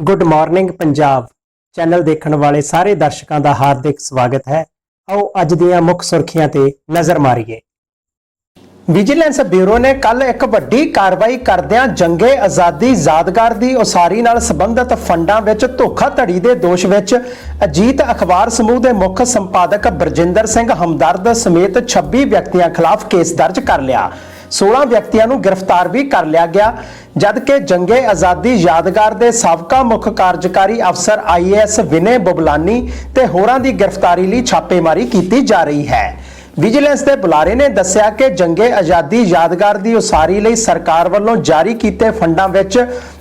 Good morning Punjab channel ਦੇਖਣ ਵਾਲੇ ਸਾਰੇ ਦਰਸ਼ਕਾਂ ਦਾ ਹਾਰਦਿਕ ਸਵਾਗਤ ਹੈ। ਆਓ ਅੱਜ ਦੀਆਂ ਮੁੱਖ ਸੁਰਖੀਆਂ ਤੇ ਨਜ਼ਰ ਮਾਰੀਏ। ਵਿਜੀਲੈਂਸ ਬਿਊਰੋ ਨੇ ਕੱਲ ਇੱਕ ਵੱਡੀ ਕਾਰਵਾਈ ਕਰਦਿਆਂ ਜੰਗੇ ਆਜ਼ਾਦੀ ਯਾਦਗਾਰ ਦੀ ਉਸਾਰੀ ਨਾਲ ਸੰਬੰਧਿਤ ਫੰਡਾਂ ਵਿੱਚ ਧੋਖਾਧੜੀ ਦੇ ਦੋਸ਼ ਵਿੱਚ ਅਜੀਤ ਅਖਬਾਰ ਸਮੂਹ ਦੇ ਮੁੱਖ ਸੰਪਾਦਕ ਬਰਜਿੰਦਰ ਸਿੰਘ ਹਮਦਰਦ ਸਮੇਤ 26 ਵਿਅਕਤੀਆਂ ਖਿਲਾਫ ਕੇਸ ਦਰਜ ਕਰ ਲਿਆ। 16 ਵਿਅਕਤੀਆਂ ਨੂੰ ਗ੍ਰਿਫਤਾਰ ਵੀ ਕਰ ਲਿਆ ਗਿਆ, ਜਦਕਿ ਜੰਗੇ ਆਜ਼ਾਦੀ ਯਾਦਗਾਰ ਦੇ ਸਾਬਕਾ ਮੁੱਖ ਕਾਰਜਕਾਰੀ ਅਫਸਰ ਆਈਏਐਸ ਵਿਨੇ ਬੁਬਲਾਨੀ ਤੇ ਹੋਰਾਂ ਦੀ ਗ੍ਰਿਫਤਾਰੀ ਲਈ ਛਾਪੇਮਾਰੀ ਕੀਤੀ ਜਾ ਰਹੀ ਹੈ। ਵਿਜੀਲੈਂਸ ਦੇ ਬੁਲਾਰੇ ਨੇ ਦੱਸਿਆ ਕਿ ਜੰਗੇ ਆਜ਼ਾਦੀ ਯਾਦਗਾਰ ਦੀ ਉਸਾਰੀ ਲਈ ਸਰਕਾਰ ਵੱਲੋਂ ਜਾਰੀ ਕੀਤੇ ਫੰਡਾਂ ਵਿੱਚ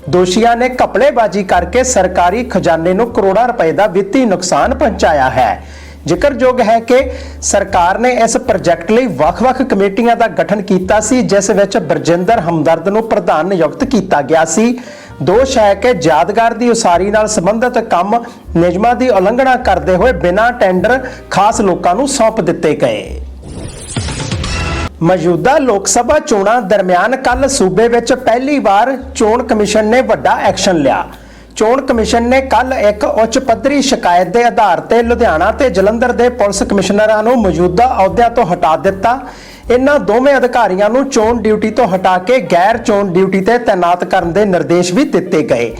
ਦੋਸ਼ੀਆਂ ਨੇ ਘਪਲੇਬਾਜ਼ੀ ਕਰਕੇ ਸਰਕਾਰੀ ਖਜ਼ਾਨੇ ਨੂੰ ਕਰੋੜਾਂ ਰੁਪਏ ਦਾ ਵਿੱਤੀ ਨੁਕਸਾਨ ਪਹੁੰਚਾਇਆ ਹੈ। ਜ਼ਿਕਰਯੋਗ ਹੈ ਕਿ ਸਰਕਾਰ ਨੇ ਇਸ ਪ੍ਰੋਜੈਕਟ ਲਈ ਵੱਖ-ਵੱਖ ਕਮੇਟੀਆਂ ਦਾ ਗਠਨ ਕੀਤਾ ਸੀ, ਜਿਸ ਵਿੱਚ ਬਰਜਿੰਦਰ ਹਮਦਰਦ ਨੂੰ ਪ੍ਰਧਾਨ ਨਿਯੁਕਤ ਕੀਤਾ ਗਿਆ ਸੀ। ਦੋਸ਼ ਹੈ ਕਿ ਯਾਦਗਾਰ ਦੀ ਉਸਾਰੀ ਨਾਲ ਸੰਬੰਧਿਤ ਕੰਮ ਨਿਯਮਾਂ ਦੀ ਉਲੰਘਣਾ ਕਰਦੇ ਹੋਏ ਬਿਨਾਂ ਟੈਂਡਰ ਖਾਸ ਲੋਕਾਂ ਨੂੰ ਸੌਂਪ ਦਿੱਤੇ ਗਏ। ਮੌਜੂਦਾ ਲੋਕ ਸਭਾ ਚੋਣਾਂ ਦਰਮਿਆਨ ਕੱਲ ਸੂਬੇ ਵਿੱਚ ਪਹਿਲੀ ਵਾਰ ਚੋਣ ਕਮਿਸ਼ਨ ਨੇ ਵੱਡਾ ਐਕਸ਼ਨ ਲਿਆ। ਚੋਣ ਕਮਿਸ਼ਨ ਨੇ ਕੱਲ ਇੱਕ ਉੱਚ ਪੱਧਰੀ ਸ਼ਿਕਾਇਤ ਦੇ ਆਧਾਰ ਤੇ ਲੁਧਿਆਣਾ ਤੇ ਜਲੰਧਰ ਦੇ ਪੁਲਿਸ ਕਮਿਸ਼ਨਰਾਂ ਨੂੰ ਮੌਜੂਦਾ ਅਹੁਦਿਆਂ ਤੋਂ ਹਟਾ ਦਿੱਤਾ। ਇਨ੍ਹਾਂ ਦੋਵੇਂ ਅਧਿਕਾਰੀਆਂ ਨੂੰ ਚੋਣ ਡਿਊਟੀ ਤੋਂ ਹਟਾ ਕੇ ਗੈਰ ਚੋਣ ਡਿਊਟੀ ਤੇ ਤਾਇਨਾਤ ਕਰਨ ਦੇ ਨਿਰਦੇਸ਼ ਵੀ ਦਿੱਤੇ ਗਏ।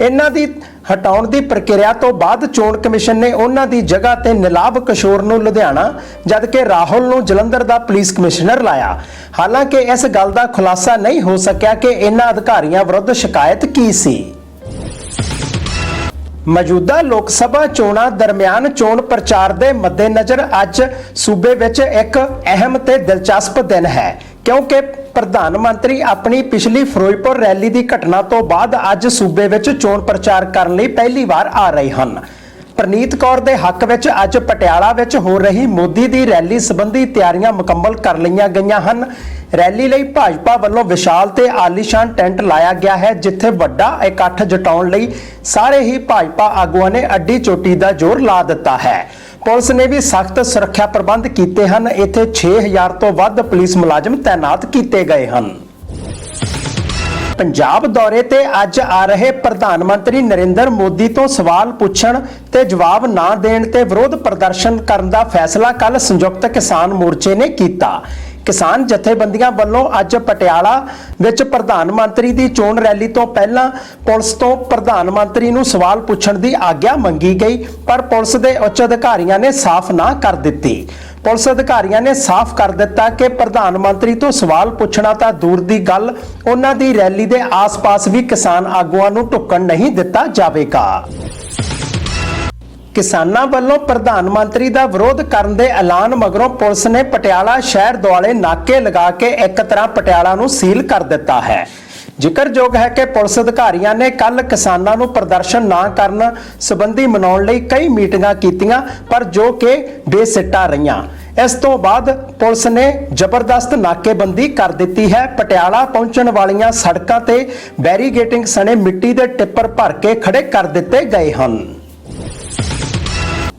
ਇਹਨਾਂ ਦੀ ਹਟਾਉਣ ਦੀ ਪ੍ਰਕਿਰਿਆ ਤੋਂ ਬਾਅਦ ਚੋਣ ਕਮਿਸ਼ਨ ਨੇ ਉਹਨਾਂ ਦੀ ਜਗ੍ਹਾ ਤੇ ਨਿਲਾਬ ਕਿਸ਼ੋਰ ਨੂੰ ਲੁਧਿਆਣਾ, ਜਦਕਿ ਰਾਹੁਲ ਨੂੰ ਜਲੰਧਰ ਦਾ ਪੁਲਿਸ ਕਮਿਸ਼ਨਰ ਲਾਇਆ। ਹਾਲਾਂਕਿ ਇਸ ਗੱਲ ਦਾ ਖੁਲਾਸਾ ਨਹੀਂ ਹੋ ਸਕਿਆ ਕਿ ਇਹਨਾਂ ਅਧਿਕਾਰੀਆਂ ਵਿਰੁੱਧ ਸ਼ਿਕਾਇਤ ਕੀ ਸੀ। ਮੌਜੂਦਾ ਲੋਕ ਸਭਾ ਚੋਣਾਂ ਦਰਮਿਆਨ ਚੋਣ ਪ੍ਰਚਾਰ ਦੇ ਮੱਦੇਨਜ਼ਰ ਅੱਜ ਸੂਬੇ ਵਿੱਚ ਇੱਕ ਅਹਿਮ ਤੇ ਦਿਲਚਸਪ ਦਿਨ ਹੈ, ਕਿਉਂਕਿ ਪ੍ਰਧਾਨ ਮੰਤਰੀ ਆਪਣੀ ਪਿਛਲੀ ਫਿਰੋਜ਼ਪੁਰ ਰੈਲੀ ਦੀ ਘਟਨਾ ਤੋਂ ਬਾਅਦ ਅੱਜ ਸੂਬੇ ਵਿੱਚ ਚੋਣ ਪ੍ਰਚਾਰ ਕਰਨ ਲਈ ਪਹਿਲੀ ਵਾਰ ਆ ਰਹੇ ਹਨ। ਪ੍ਰਨੀਤ ਕੌਰ ਦੇ ਹੱਕ ਵਿੱਚ ਅੱਜ ਪਟਿਆਲਾ ਵਿੱਚ ਹੋ ਰਹੀ ਮੋਦੀ ਦੀ ਰੈਲੀ ਸੰਬੰਧੀ ਤਿਆਰੀਆਂ ਮੁਕੰਮਲ ਕਰ ਲਈਆਂ ਗਈਆਂ ਹਨ। ਰੈਲੀ ਲਈ ਭਾਜਪਾ ਵੱਲੋਂ ਵਿਸ਼ਾਲ ਤੇ ਆਲੀਸ਼ਾਨ ਟੈਂਟ ਲਾਇਆ ਗਿਆ ਹੈ, ਜਿੱਥੇ ਵੱਡਾ ਇਕੱਠ ਜਟਾਉਣ ਲਈ ਸਾਰੇ ਹੀ ਭਾਜਪਾ ਆਗੂਆਂ ਨੇ ਅੱਡੀ ਚੋਟੀ ਦਾ ਜ਼ੋਰ ਲਾ ਦਿੱਤਾ ਹੈ। ਪੁਲਿਸ ਨੇ ਵੀ ਸਖਤ ਸੁਰੱਖਿਆ ਪ੍ਰਬੰਧ ਕੀਤੇ ਹਨ। ਇੱਥੇ 6000 ਤੋਂ ਵੱਧ ਪੁਲਿਸ ਮੁਲਾਜ਼ਮ ਤਾਇਨਾਤ ਕੀਤੇ ਗਏ ਹਨ। ਪੰਜਾਬ ਦੌਰੇ ਤੇ ਅੱਜ ਆ ਰਹੇ ਪ੍ਰਧਾਨ ਮੰਤਰੀ ਨਰਿੰਦਰ ਮੋਦੀ ਤੋਂ ਸਵਾਲ ਪੁੱਛਣ ਤੇ ਜਵਾਬ ਨਾ ਦੇਣ ਤੇ ਵਿਰੋਧ ਪ੍ਰਦਰਸ਼ਨ ਕਰਨ ਦਾ ਫੈਸਲਾ ਕੱਲ ਸੰਯੁਕਤ ਕਿਸਾਨ ਮੋਰਚੇ ਨੇ ਕੀਤਾ। ਕਿਸਾਨ ਜਥੇਬੰਦੀਆਂ ਵੱਲੋਂ ਅੱਜ ਪਟਿਆਲਾ ਵਿੱਚ ਪ੍ਰਧਾਨ ਮੰਤਰੀ ਦੀ ਚੋਣ ਰੈਲੀ ਤੋਂ ਪਹਿਲਾਂ ਪੁਲਿਸ ਤੋਂ ਪ੍ਰਧਾਨ ਮੰਤਰੀ ਨੂੰ ਸਵਾਲ ਪੁੱਛਣ ਦੀ ਆਗਿਆ ਮੰਗੀ ਗਈ, ਪਰ ਪੁਲਿਸ ਦੇ ਉੱਚ ਅਧਿਕਾਰੀਆਂ ਨੇ ਸਾਫ਼ ਨਾ ਕਰ ਦਿੱਤੀ। ਪੁਲਿਸ ਅਧਿਕਾਰੀਆਂ ਨੇ ਸਾਫ਼ ਕਰ ਦਿੱਤਾ ਕਿ ਪ੍ਰਧਾਨ ਮੰਤਰੀ ਤੋਂ ਸਵਾਲ ਪੁੱਛਣਾ ਤਾਂ ਦੂਰ ਦੀ ਗੱਲ, ਉਹਨਾਂ ਦੀ ਰੈਲੀ ਦੇ ਆਸ-ਪਾਸ ਵੀ ਕਿਸਾਨ ਆਗੂਆਂ ਨੂੰ ਢੁੱਕਣ ਨਹੀਂ ਦਿੱਤਾ ਜਾਵੇਗਾ। ਕਿਸਾਨਾਂ ਵੱਲੋਂ ਪ੍ਰਧਾਨ ਮੰਤਰੀ ਦਾ ਵਿਰੋਧ ਕਰਨ ਦੇ ਐਲਾਨ ਮਗਰੋਂ ਪੁਲਿਸ ਨੇ ਪਟਿਆਲਾ ਸ਼ਹਿਰ ਦੁਆਲੇ ਨਾਕੇ ਲਗਾ ਕੇ ਇੱਕ ਤਰ੍ਹਾਂ ਪਟਿਆਲਾ ਨੂੰ ਸੀਲ ਕਰ ਦਿੱਤਾ ਹੈ। ਜ਼ਿਕਰਯੋਗ ਹੈ ਕਿ ਪੁਲਿਸ ਅਧਿਕਾਰੀਆਂ ਨੇ ਕੱਲ ਕਿਸਾਨਾਂ ਨੂੰ ਪ੍ਰਦਰਸ਼ਨ ਨਾ ਕਰਨ ਸੰਬੰਧੀ ਮਨਾਉਣ ਲਈ ਕਈ ਮੀਟਿੰਗਾਂ ਕੀਤੀਆਂ, ਪਰ ਜੋ ਕਿ ਬੇਸਿੱਟਾ ਰਹੀਆਂ। ਇਸ ਤੋਂ ਬਾਅਦ ਪੁਲਿਸ ਨੇ ਜ਼ਬਰਦਸਤ ਨਾਕੇਬੰਦੀ ਕਰ ਦਿੱਤੀ ਹੈ। ਪਟਿਆਲਾ ਪਹੁੰਚਣ ਵਾਲੀਆਂ ਸੜਕਾਂ ਤੇ ਬੈਰੀਗੇਟਿੰਗ ਸਣੇ ਮਿੱਟੀ ਦੇ ਟਿੱਪਰ ਭਰ ਕੇ ਖੜੇ ਕਰ ਦਿੱਤੇ ਗਏ ਹਨ।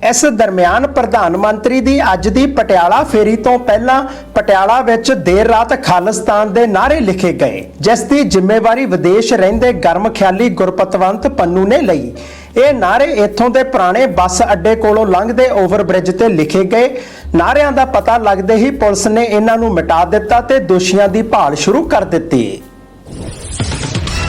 ਇਸ ਦਰਮਿਆਨ ਪ੍ਰਧਾਨ ਮੰਤਰੀ ਦੀ ਅੱਜ ਦੀ ਪਟਿਆਲਾ ਫੇਰੀ ਤੋਂ ਪਹਿਲਾਂ ਪਟਿਆਲਾ ਵਿੱਚ ਦੇਰ ਰਾਤ ਖਾਲਿਸਤਾਨ ਦੇ ਨਾਅਰੇ ਲਿਖੇ ਗਏ, ਜਿਸ ਦੀ ਜ਼ਿੰਮੇਵਾਰੀ ਵਿਦੇਸ਼ ਰਹਿੰਦੇ ਗਰਮ ਖਿਆਲੀ ਗੁਰਪਤਵੰਤ ਪੰਨੂ ਨੇ ਲਈ। ਇਹ ਨਾਅਰੇ ਇੱਥੋਂ ਦੇ ਪੁਰਾਣੇ ਬੱਸ ਅੱਡੇ ਕੋਲੋਂ ਲੰਘਦੇ ਓਵਰਬ੍ਰਿਜ ਤੇ ਲਿਖੇ ਗਏ। ਨਾਅਰਿਆਂ ਦਾ ਪਤਾ ਲੱਗਦੇ ਹੀ ਪੁਲਿਸ ਨੇ ਇਹਨਾਂ ਨੂੰ ਮਿਟਾ ਦਿੱਤਾ ਤੇ ਦੋਸ਼ੀਆਂ ਦੀ ਭਾਲ ਸ਼ੁਰੂ ਕਰ ਦਿੱਤੀ।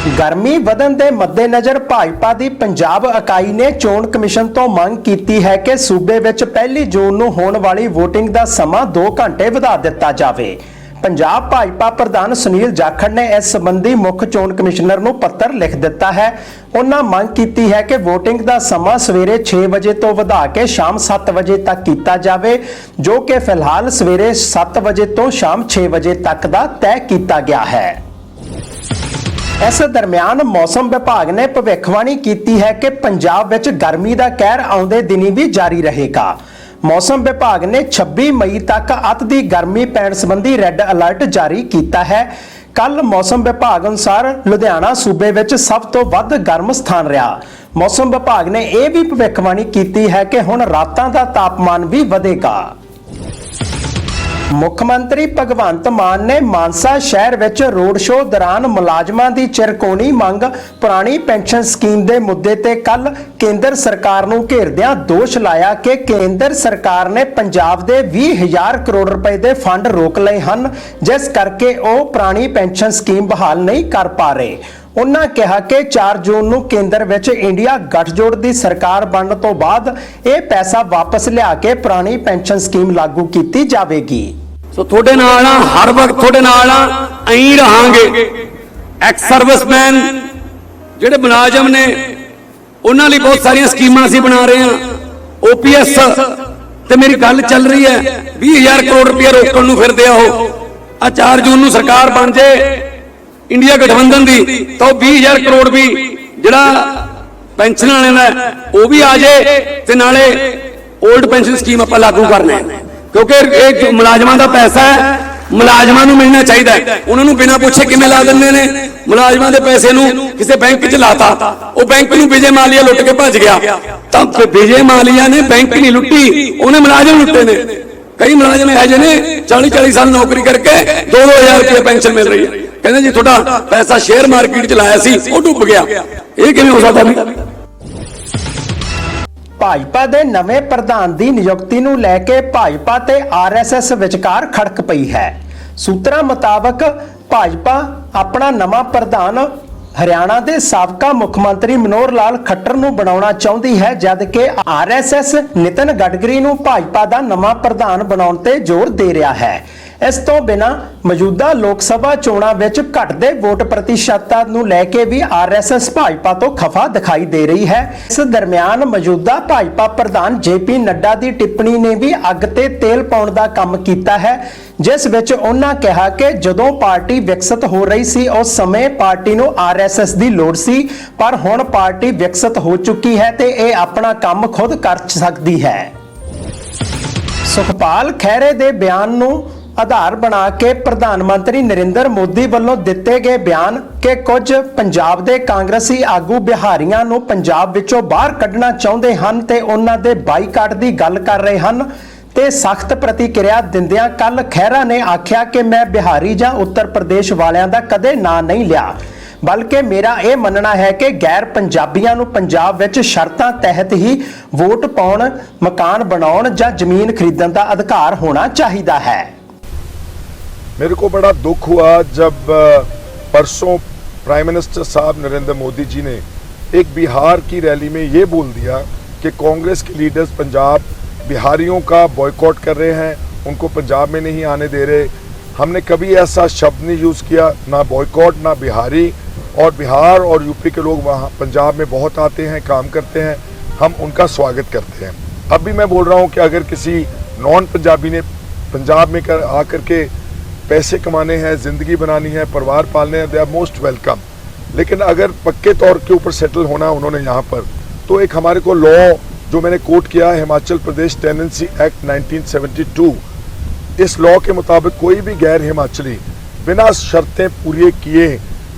ਗਰਮੀ ਵਧਣ ਦੇ ਮੱਦੇਨਜ਼ਰ ਭਾਜਪਾ ਦੀ ਪੰਜਾਬ ਇਕਾਈ ਨੇ ਚੋਣ ਕਮਿਸ਼ਨ ਤੋਂ ਮੰਗ ਕੀਤੀ ਹੈ ਕਿ ਸੂਬੇ ਵਿੱਚ ਪਹਿਲੀ ਜੂਨ ਨੂੰ ਹੋਣ ਵਾਲੀ VOTING ਦਾ ਸਮਾਂ 2 ਘੰਟੇ ਵਧਾ ਦਿੱਤਾ ਜਾਵੇ। ਪੰਜਾਬ ਭਾਜਪਾ ਪ੍ਰਧਾਨ ਸੁਨੀਲ ਜਾਖੜ ਨੇ ਇਸ ਸੰਬੰਧੀ ਮੁੱਖ ਚੋਣ ਕਮਿਸ਼ਨਰ ਨੂੰ ਪੱਤਰ ਲਿਖ ਦਿੱਤਾ ਹੈ। ਉਹਨਾਂ ਮੰਗ ਕੀਤੀ ਹੈ ਕਿ VOTING ਦਾ ਸਮਾਂ ਸਵੇਰੇ 6 ਵਜੇ ਤੋਂ ਵਧਾ ਕੇ ਸ਼ਾਮ 7 ਵਜੇ ਤੱਕ ਕੀਤਾ ਜਾਵੇ, ਜੋ ਕਿ ਫਿਲਹਾਲ ਸਵੇਰੇ 7 ਵਜੇ ਤੋਂ ਸ਼ਾਮ 6 ਵਜੇ ਤੱਕ ਦਾ ਤੈਅ ਕੀਤਾ ਗਿਆ ਹੈ। ਇਸ ਦਰਮਿਆਨ ਮੌਸਮ ਵਿਭਾਗ ਨੇ ਭਵਿੱਖਬਾਣੀ ਕੀਤੀ ਹੈ ਕਿ ਪੰਜਾਬ ਵਿੱਚ ਗਰਮੀ ਦਾ ਕਹਿਰ ਆਉਂਦੇ ਦਿਨੀ ਵੀ ਜਾਰੀ ਰਹੇਗਾ। ਮੌਸਮ ਵਿਭਾਗ ਨੇ 26 ਮਈ ਤੱਕ ਅਤ ਦੀ ਗਰਮੀ ਪੈਣ ਸੰਬੰਧੀ ਰੈੱਡ ਅਲਰਟ ਜਾਰੀ ਕੀਤਾ ਹੈ। ਕੱਲ ਮੌਸਮ ਵਿਭਾਗ ਅਨੁਸਾਰ ਲੁਧਿਆਣਾ ਸੂਬੇ ਵਿੱਚ ਸਭ ਤੋਂ ਵੱਧ ਗਰਮ ਸਥਾਨ ਰਿਹਾ। ਮੌਸਮ ਵਿਭਾਗ ਨੇ ਇਹ ਵੀ ਭਵਿੱਖਬਾਣੀ ਕੀਤੀ ਹੈ ਕਿ ਹੁਣ ਰਾਤਾਂ ਦਾ ਤਾਪਮਾਨ ਵੀ ਵਧੇਗਾ। ਮੁੱਖ ਮੰਤਰੀ ਭਗਵੰਤ ਮਾਨ ਨੇ ਮਾਨਸਾ ਸ਼ਹਿਰ ਵਿੱਚ ਰੋਡ ਸ਼ੋਅ ਦੌਰਾਨ ਮੁਲਾਜ਼ਮਾਂ ਦੀ ਚਿਰਕੋਣੀ ਮੰਗ, ਪੁਰਾਣੀ ਪੈਨਸ਼ਨ ਸਕੀਮ ਦੇ ਮੁੱਦੇ ਤੇ ਕੱਲ ਕੇਂਦਰ ਸਰਕਾਰ ਨੂੰ ਘੇਰਦਿਆਂ ਦੋਸ਼ ਲਾਇਆ ਕਿ ਕੇਂਦਰ ਸਰਕਾਰ ਨੇ ਪੰਜਾਬ ਦੇ 20000 ਕਰੋੜ ਰੁਪਏ ਦੇ ਫੰਡ ਰੋਕ ਲਏ ਹਨ, ਜਿਸ ਕਰਕੇ ਉਹ ਪੁਰਾਣੀ ਪੈਨਸ਼ਨ ਸਕੀਮ ਬਹਾਲ ਨਹੀਂ ਕਰ ਪਾ ਰਹੇ। ਉਹਨਾਂ ਕਿਹਾ ਕਿ 4 ਜੂਨ ਨੂੰ ਕੇਂਦਰ ਵਿੱਚ ਇੰਡੀਆ ਗੱਠਜੋੜ ਦੀ ਸਰਕਾਰ ਬਣਨ ਤੋਂ ਬਾਅਦ ਇਹ ਪੈਸਾ ਵਾਪਸ ਲਿਆ ਕੇ ਪੁਰਾਣੀ ਪੈਨਸ਼ਨ ਸਕੀਮ ਲਾਗੂ ਕੀਤੀ ਜਾਵੇਗੀ। ਸੋ ਤੁਹਾਡੇ ਨਾਲ ਆ, ਹਰ ਵਕਤ ਤੁਹਾਡੇ ਨਾਲ ਆ, ਐਂ ਰਹਾਂਗੇ। ਐਕਸ ਸਰਵਿਸਮੈਨ ਜਿਹੜੇ ਮੁਲਾਜ਼ਮ ਨੇ, ਉਹਨਾਂ ਲਈ ਬਹੁਤ ਸਾਰੀਆਂ ਸਕੀਮਾਂ ਅਸੀਂ ਬਣਾ ਰਹੇ ਹਾਂ। ਓਪੀਐਸ ਤੇ ਮੇਰੀ ਗੱਲ ਚੱਲ ਰਹੀ ਹੈ 20000 ਕਰੋੜ ਰੁਪਏ ਰੋਕਣ ਨੂੰ ਫਿਰਦੇ ਆ ਉਹ। ਆ 4 ਜੂਨ ਨੂੰ ਸਰਕਾਰ ਬਣ ਜੇ ਇੰਡੀਆ ਗਠਬੰਧਨ ਦੀ, ਤਾਂ ਉਹ 20000 ਕਰੋੜ ਵੀ ਜਿਹੜਾ ਪੈਨਸ਼ਨ ਵਾਲਿਆਂ ਦਾ ਉਹ ਵੀ ਆ ਜੇ ਤੇ ਨਾਲੇ 올ਡ ਪੈਨਸ਼ਨ ਸਕੀਮ ਆਪਾਂ ਲਾਗੂ ਕਰਨਾ ਹੈ ਕਿਉਂਕਿ ਇਹ ਮੁਲਾਜ਼ਮਾਂ ਦਾ ਪੈਸਾ ਹੈ, ਮੁਲਾਜ਼ਮਾਂ ਨੂੰ ਮਿਲਣਾ ਚਾਹੀਦਾ ਉਹਨਾਂ ਨੂੰ ਬਿਨਾਂ ਪੁੱਛੇ ਕਿਵੇਂ ਲਾ ਦਿੰਦੇ ਨੇ? ਮੁਲਾਜ਼ਮਾਂ ਦੇ ਪੈਸੇ ਨੂੰ ਕਿਸੇ ਬੈਂਕ 'ਚ ਲਾਤਾ। ਉਹ ਬੈਂਕ ਨੂੰ ਵਿਜੇ ਮਾਲੀਆ ਲੁੱਟ ਕੇ ਭੱਜ ਗਿਆ। ਤਾਂ ਵਿਜੇ ਮਾਲੀਆ ਨੇ ਬੈਂਕ ਨਹੀਂ ਲੁੱਟੀ, ਉਹਨੇ ਮੁਲਾਜ਼ਮ ਲੁੱਟੇ ਨੇ। ਕਈ ਮੁਲਾਜ਼ਮ ਇਹੋ ਜਿਹੇ ਨੇ 40 40 ਸਾਲ ਨੌਕਰੀ ਕਰਕੇ 2-2000 ਰੁਪਏ ਪੈਨਸ਼ਨ ਮਿਲ ਰਹੀ ਹੈ। ਕਹਿੰਦੇ ਜੀ ਤੁਹਾਡਾ ਪੈਸਾ ਸ਼ੇਅਰ ਮਾਰਕੀਟ 'ਚ ਲਾਇਆ ਸੀ, ਉਹ ਡੁੱਬ ਗਿਆ। ਇਹ ਕਿਵੇਂ ਹੋ ਸਕਦਾ ਵੀ? ਭਾਜਪਾ ਦੇ ਨਵੇਂ ਪ੍ਰਧਾਨ ਦੀ ਨਿਯੁਕਤੀ ਨੂੰ ਲੈ ਕੇ ਭਾਜਪਾ ਤੇ ਆਰਐਸਐਸ ਵਿਚਕਾਰ ਖੜਕ ਪਈ ਹੈ। ਸੂਤਰਾਂ ਮੁਤਾਬਕ ਭਾਜਪਾ ਆਪਣਾ ਨਵਾਂ ਪ੍ਰਧਾਨ ਹਰਿਆਣਾ ਦੇ ਸਾਬਕਾ ਮੁੱਖ ਮੰਤਰੀ ਮਨੋਹਰ ਲਾਲ ਖੱਟਰ ਨੂੰ ਬਣਾਉਣਾ ਚਾਹੁੰਦੀ ਹੈ, ਜਦ ਕਿ ਆਰਐਸਐਸ ਨਿਤਨ ਗਡਕਰੀ ਨੂੰ ਭਾਜਪਾ ਦਾ ਨਵਾਂ ਪ੍ਰਧਾਨ ਬਣਾਉਣ ਤੇ ਜ਼ੋਰ ਦੇ ਰਿਹਾ ਹੈ। ਇਸ ਤੋਂ ਬਿਨਾ ਮੌਜੂਦਾ ਲੋਕ ਸਭਾ ਚੋਣਾਂ ਵਿੱਚ ਘਟਦੇ ਵੋਟ ਪ੍ਰਤੀਸ਼ਤਤਾ ਨੂੰ ਲੈ ਕੇ ਵੀ ਆਰਐਸਐਸ ਭਾਜਪਾ ਤੋਂ ਖਫਾ ਦਿਖਾਈ ਦੇ ਰਹੀ ਹੈ। ਇਸ ਦਰਮਿਆਨ ਮੌਜੂਦਾ ਭਾਜਪਾ ਪ੍ਰਧਾਨ ਜੇਪੀ ਨੱਡਾ ਦੀ ਟਿੱਪਣੀ ਨੇ ਵੀ ਅੱਗ ਤੇ ਤੇਲ ਪਾਉਣ ਦਾ ਕੰਮ ਕੀਤਾ ਹੈ, ਜਿਸ ਵਿੱਚ ਉਹਨਾਂ ਕਿਹਾ ਕਿ ਜਦੋਂ ਪਾਰਟੀ ਵਿਕਸਿਤ ਹੋ ਰਹੀ ਸੀ, ਉਸ ਸਮੇਂ ਪਾਰਟੀ ਨੂੰ ਆਰਐਸਐਸ ਦੀ ਲੋੜ ਸੀ, ਪਰ ਹੁਣ ਪਾਰਟੀ ਵਿਕਸਿਤ ਹੋ ਚੁੱਕੀ ਹੈ ਤੇ ਇਹ ਆਪਣਾ ਕੰਮ ਖੁਦ ਕਰ ਸਕਦੀ ਹੈ। ਸੁਖਪਾਲ ਖਹਿਰੇ ਦੇ ਬਿਆਨ ਨੂੰ ਆਧਾਰ ਬਣਾ ਕੇ ਪ੍ਰਧਾਨ ਮੰਤਰੀ ਨਰਿੰਦਰ ਮੋਦੀ ਵੱਲੋਂ ਦਿੱਤੇ ਗਏ ਬਿਆਨ ਕਿ ਕੁਝ ਪੰਜਾਬ ਦੇ ਕਾਂਗਰਸੀ ਆਗੂ ਬਿਹਾਰੀਆਂ ਨੂੰ ਪੰਜਾਬ ਵਿੱਚੋਂ ਬਾਹਰ ਕੱਢਣਾ ਚਾਹੁੰਦੇ ਹਨ ਤੇ ਉਹਨਾਂ ਦੇ ਬਾਈਕਾਟ ਦੀ ਗੱਲ ਕਰ ਰਹੇ ਹਨ ਤੇ ਸਖਤ ਪ੍ਰਤੀਕਿਰਿਆ ਦਿੰਦਿਆਂ ਕੱਲ ਖਹਿਰਾ ਨੇ ਆਖਿਆ ਕਿ ਮੈਂ ਬਿਹਾਰੀ ਜਾਂ ਉੱਤਰ ਪ੍ਰਦੇਸ਼ ਵਾਲਿਆਂ ਦਾ ਕਦੇ ਨਾਂ ਨਹੀਂ ਲਿਆ। ਬਲਕਿ ਮੇਰਾ ਇਹ ਮੰਨਣਾ ਹੈ ਕਿ ਗੈਰ ਪੰਜਾਬੀਆਂ ਨੂੰ ਪੰਜਾਬ ਵਿੱਚ ਸ਼ਰਤਾਂ ਤਹਿਤ ਹੀ ਵੋਟ ਪਾਉਣ, ਮਕਾਨ ਬਣਾਉਣ ਜਾਂ ਜ਼ਮੀਨ ਖਰੀਦਣ ਦਾ ਅਧਿਕਾਰ ਹੋਣਾ ਚਾਹੀਦਾ ਹੈ। मेरे को बड़ा दुख हुआ जब परसों प्राइम मिनिस्टर साहब नरेंद्र मोदी जी ने एक बिहार की रैली में ये बोल दिया कि कांग्रेस के लीडर्स पंजाब बिहारियों का बॉयकॉट कर रहे हैं, उनको पंजाब में नहीं आने दे रहे। हमने कभी ऐसा शब्द नहीं यूज़ किया, ना बॉयकॉट ना बिहारी। और बिहार और यूपी के लोग वहाँ पंजाब में बहुत आते हैं, काम करते हैं। हम उनका स्वागत करते हैं। अब भी मैं बोल रहा हूँ कि अगर किसी नॉन पंजाबी ने पंजाब में कर, आकर के पैसे कमाने हैं, ज़िंदगी बनानी है, परिवार पालने हैं दे आर मोस्ट वेलकम लेकिन अगर पक्के तौर के ऊपर सेटल होना उन्होंने यहाँ पर तो एक हमारे को लॉ जो मैंने कोट किया है हिमाचल प्रदेश टेनेंसी एक्ट 1972 इस लॉ के मुताबिक कोई भी गैर हिमाचली बिना शर्तें पूरी किए,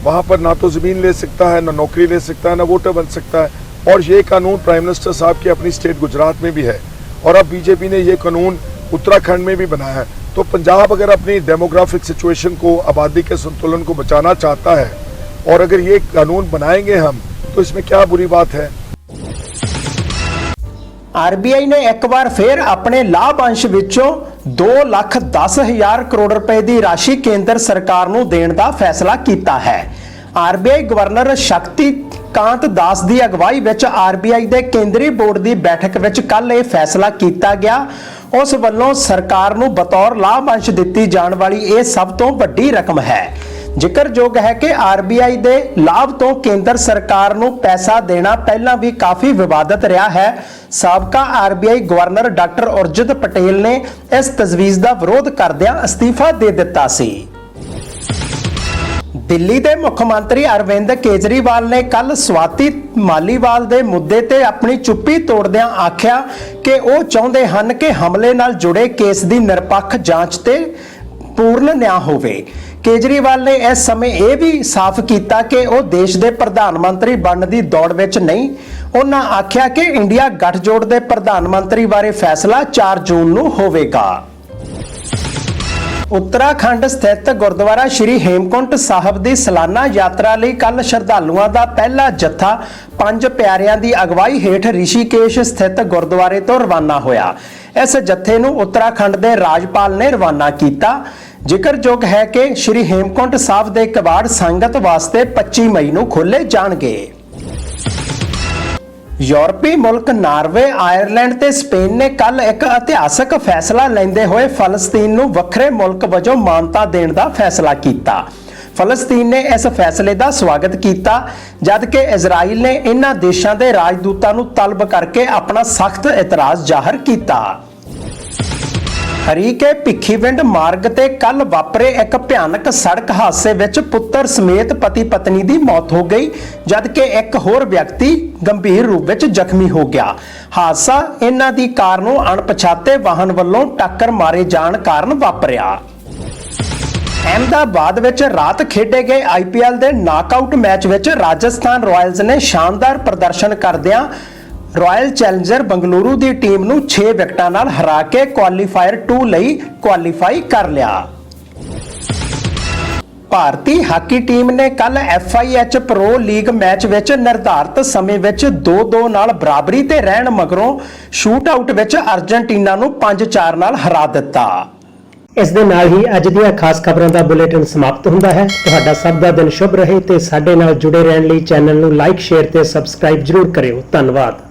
वहाँ पर ना तो ज़मीन ले सकता है, ना नौकरी ले सकता है, ना वोटर बन सकता है। और ये कानून प्राइम मिनिस्टर साहब की अपनी स्टेट गुजरात में भी है। और अब बीजेपी ने ये कानून उत्तराखंड में भी बनाया है। तो पंजाब अगर अपनी डेमोग्राफिक सिचुएशन को आबादी के संतुलन को बचाना चाहता है और अगर ये कानून बनाएंगे हम तो इसमें क्या बुरी बात है ਆਰਬੀਆਈ ਨੇ ਇੱਕ ਵਾਰ ਫੇਰ ਆਪਣੇ ਲਾਭ ਅੰਸ਼ ਵਿੱਚੋਂ 2 ਲੱਖ 10 ਹਜ਼ਾਰ ਕਰੋੜ ਰੁਪਏ ਦੀ ਰਾਸ਼ੀ ਕੇਂਦਰ ਸਰਕਾਰ ਨੂੰ ਦੇਣ ਦਾ ਫੈਸਲਾ ਕੀਤਾ ਹੈ RBI governor Shaktikanta Das ਦੀ ਅਗਵਾਈ ਵਿੱਚ ਆਰਬੀਆਈ ਦੇ ਕੇਂਦਰੀ ਬੋਰਡ ਦੀ ਬੈਠਕ ਵਿੱਚ ਕੱਲ ਇਹ ਫੈਸਲਾ ਕੀਤਾ ਗਿਆ ਉਸ ਵੱਲੋਂ ਸਰਕਾਰ ਨੂੰ ਬਤੌਰ ਲਾਭ ਦਿੱਤੀ ਜਾਣ ਵਾਲੀ ਇਹ ਸਭ ਤੋਂ ਵੱਡੀ ਰਕਮ ਹੈ। ਜ਼ਿਕਰਯੋਗ ਹੈ ਕਿ ਆਰਬੀਆਈ ਦੇ ਲਾਭ ਤੋਂ ਕੇਂਦਰ ਸਰਕਾਰ ਨੂੰ ਪੈਸਾ ਦੇਣਾ ਪਹਿਲਾਂ ਵੀ ਕਾਫੀ ਵਿਵਾਦਤ ਰਿਹਾ ਹੈ। ਸਾਬਕਾ RBI governor doctor Urjit Patel ਨੇ ਇਸ ਤਜਵੀਜ਼ ਦਾ ਵਿਰੋਧ ਕਰਦਿਆਂ ਅਸਤੀਫਾ ਦੇ ਦਿੱਤਾ ਸੀ। ਦਿੱਲੀ ਦੇ ਮੁੱਖ ਮੰਤਰੀ ਅਰਵਿੰਦ ਕੇਜਰੀਵਾਲ ਨੇ ਕੱਲ ਸਵਾਤੀ ਮਾਲੀਵਾਲ ਦੇ ਮੁੱਦੇ ਤੇ ਆਪਣੀ ਚੁੱਪੀ ਤੋੜਦਿਆਂ ਆਖਿਆ ਕਿ ਉਹ ਚਾਹੁੰਦੇ ਹਨ ਕਿ ਹਮਲੇ ਨਾਲ ਜੁੜੇ ਕੇਸ ਦੀ ਨਿਰਪੱਖ ਜਾਂਚ ਤੇ ਪੂਰਨ ਨਿਆਂ ਹੋਵੇ। ਕੇਜਰੀਵਾਲ ਨੇ ਇਸ ਸਮੇਂ ਇਹ ਵੀ ਸਾਫ਼ ਕੀਤਾ ਕਿ ਉਹ ਦੇਸ਼ ਦੇ ਪ੍ਰਧਾਨ ਮੰਤਰੀ ਬਣਨ ਦੀ ਦੌੜ ਵਿੱਚ ਨਹੀਂ। ਉਹਨਾਂ ਆਖਿਆ ਕਿ ਇੰਡੀਆ ਗੱਠਜੋੜ ਦੇ ਪ੍ਰਧਾਨ ਮੰਤਰੀ ਬਾਰੇ ਫੈਸਲਾ 4 ਜੂਨ ਨੂੰ ਹੋਵੇਗਾ। ਉੱਤਰਾਖੰਡ ਸਥਿਤ ਗੁਰਦੁਆਰਾ ਸ਼੍ਰੀ ਹੇਮਕੁੰਟ ਸਾਹਿਬ ਦੀ ਸਾਲਾਨਾ ਯਾਤਰਾ ਲਈ ਕੱਲ ਸ਼ਰਧਾਲੂਆਂ ਦਾ ਪਹਿਲਾ ਜੱਥਾ ਪੰਜ ਪਿਆਰਿਆਂ ਦੀ ਅਗਵਾਈ ਹੇਠ ਰਿਸ਼ੀਕੇਸ਼ ਸਥਿਤ ਗੁਰਦੁਆਰੇ ਤੋਂ ਰਵਾਨਾ ਹੋਇਆ। ਇਸ ਜੱਥੇ ਨੂੰ ਉੱਤਰਾਖੰਡ ਦੇ ਰਾਜਪਾਲ ਨੇ ਰਵਾਨਾ ਕੀਤਾ। ਜ਼ਿਕਰਯੋਗ ਹੈ ਕਿ ਸ਼੍ਰੀ ਹੇਮਕੁੰਟ ਸਾਹਿਬ ਦੇ ਕਬਾੜ ਸੰਗਤ ਵਾਸਤੇ 25 ਮਈ ਨੂੰ ਖੋਲੇ ਜਾਣਗੇ। ਯੂਰਪੀ ਮੁਲਕ ਨਾਰਵੇ, ਆਇਰਲੈਂਡ ਤੇ ਸਪੇਨ ਨੇ ਕੱਲ ਇੱਕ ਇਤਿਹਾਸਕ ਫੈਸਲਾ ਲੈਂਦੇ ਹੋਏ ਫਲਸਤੀਨ ਨੂੰ ਵੱਖਰੇ ਮੁਲਕ ਵਜੋਂ ਮਾਨਤਾ ਦੇਣ ਦਾ ਫੈਸਲਾ ਕੀਤਾ। ਫਲਸਤੀਨ ਨੇ ਇਸ ਫੈਸਲੇ ਦਾ ਸਵਾਗਤ ਕੀਤਾ ਜਦਕਿ ਇਜ਼ਰਾਈਲ ਨੇ ਇਹਨਾਂ ਦੇਸ਼ਾਂ ਦੇ ਰਾਜਦੂਤਾਂ ਨੂੰ ਤਲਬ ਕਰਕੇ ਆਪਣਾ ਸਖਤ ਇਤਰਾਜ਼ ਜ਼ਾਹਰ ਕੀਤਾ। ਹਰੀਕੇ ਭਿੱਖੀਵਿੰਡ ਮਾਰਗ ਤੇ ਕੱਲ ਵਾਪਰੇ ਇੱਕ ਭਿਆਨਕ ਸੜਕ ਹਾਦਸੇ ਵਿੱਚ ਪੁੱਤਰ ਸਮੇਤ ਪਤੀ ਪਤਨੀ ਦੀ ਮੌਤ ਹੋ ਗਈ, ਜਦਕਿ ਇੱਕ ਹੋਰ ਵਿਅਕਤੀ ਗੰਭੀਰ ਰੂਪ ਵਿੱਚ ਜ਼ਖਮੀ ਹੋ ਗਿਆ। ਹਾਦਸਾ ਇਹਨਾਂ ਦੀ ਕਾਰ ਨੂੰ ਅਣਪਛਾਤੇ ਵਾਹਨ ਵੱਲੋਂ ਟੱਕਰ ਮਾਰੇ ਜਾਣ ਕਾਰਨ ਵਾਪਰਿਆ। ਅਹਿਮਦਾਬਾਦ ਵਿੱਚ ਰਾਤ ਖੇਡੇ ਗਏ ਆਈਪੀਐਲ ਦੇ ਨਾਕਆਊਟ ਮੈਚ ਵਿੱਚ ਰਾਜਸਥਾਨ ਰਾਇਲਸ ਨੇ ਸ਼ਾਨਦਾਰ ਪ੍ਰਦਰਸ਼ਨ ਕਰਦਿਆਂ ਰਾਇਲ ਚੈਲੰਜਰ ਬੰਗਲੁਰੂ ਦੀ ਟੀਮ ਨੂੰ 6 ਵਿਕਟਾਂ ਨਾਲ ਹਰਾ ਕੇ ਕੁਆਲੀਫਾਇਰ 2 ਲਈ ਕੁਆਲੀਫਾਈ ਕਰ ਲਿਆ। ਭਾਰਤੀ ਹਾਕੀ ਟੀਮ ਨੇ ਕੱਲ FIH ਪ੍ਰੋ ਲੀਗ ਮੈਚ ਵਿੱਚ ਨਿਰਧਾਰਤ ਸਮੇਂ ਵਿੱਚ 2-2 ਨਾਲ ਬਰਾਬਰੀ ਤੇ ਰਹਿਣ ਮਗਰੋਂ ਸ਼ੂਟ ਆਊਟ ਵਿੱਚ ਅਰਜਨਟੀਨਾ ਨੂੰ 5-4 ਨਾਲ ਹਰਾ ਦਿੱਤਾ। ਇਸ ਦੇ ਨਾਲ ਹੀ ਅੱਜ ਦੀਆਂ ਖਾਸ ਖਬਰਾਂ ਦਾ ਬੁਲੇਟਿਨ ਸਮਾਪਤ ਹੁੰਦਾ ਹੈ। ਤੁਹਾਡਾ ਸਭ ਦਾ ਦਿਨ ਸ਼ੁਭ ਰਹੇ ਤੇ ਸਾਡੇ ਨਾਲ ਜੁੜੇ ਰਹਿਣ ਲਈ ਚੈਨਲ ਨੂੰ ਲਾਈਕ ਸ਼ੇਅਰ ਤੇ ਸਬਸਕ੍ਰਾਈਬ ਜਰੂਰ ਕਰਿਓ। ਧੰਨਵਾਦ।